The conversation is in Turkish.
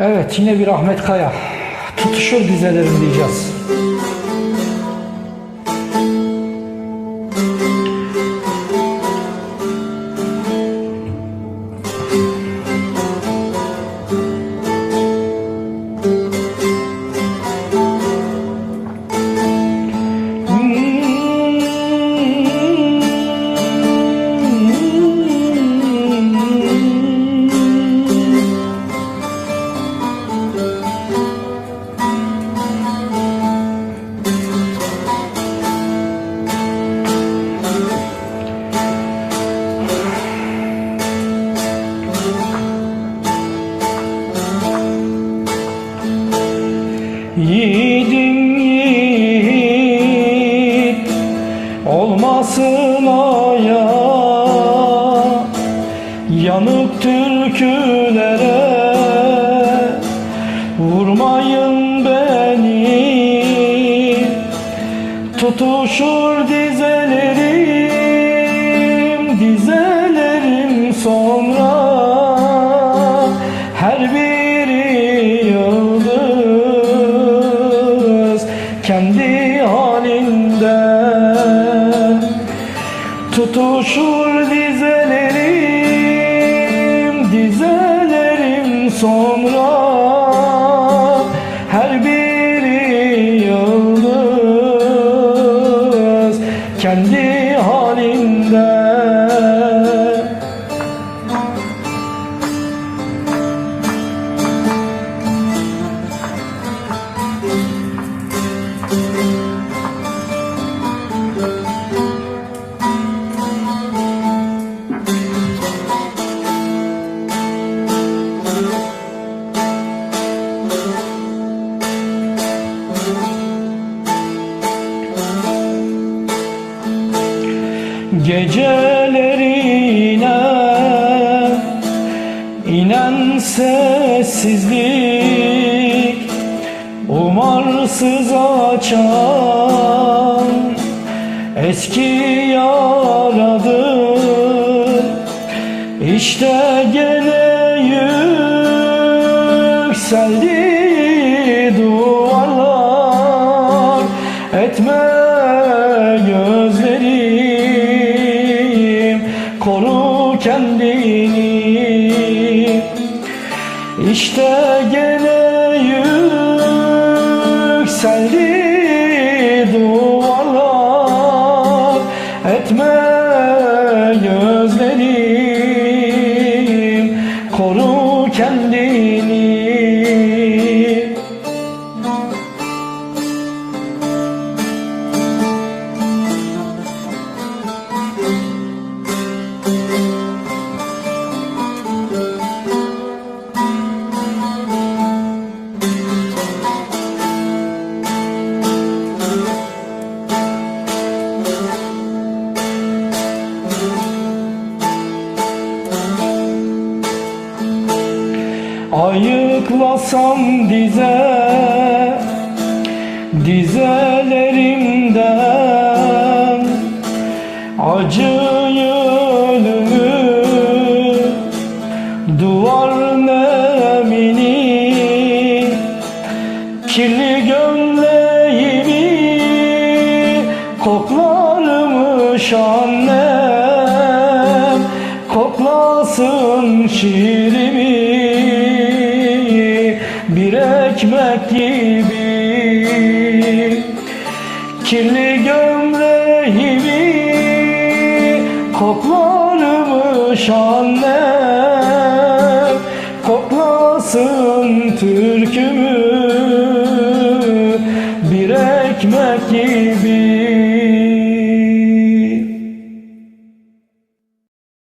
Evet yine bir Ahmet Kaya. Tutuşur dizelerim diyeceğiz. Yiğidin yiğit olmasın aya. Yanık türkülere vurmayın beni. Tutuşur dizelerim, Tutuşur dizelerim, dizelerim sonra. Her biri yıldız kendi halinde Gecelerine inen sessizlik Umarsız açan eski yaradır. İşte gene yükseldi duvarlar Etme İşte gene yükseldi duvarlar Etme gözlerim Ayıklasam dize Dizelerimden Acıyı ölümü Duvar nemini Kirli gömleğimi Koklarmış annem. Koklasın şiirimi Bir ekmek gibi. Kirli gömleğimi Koklarmış annem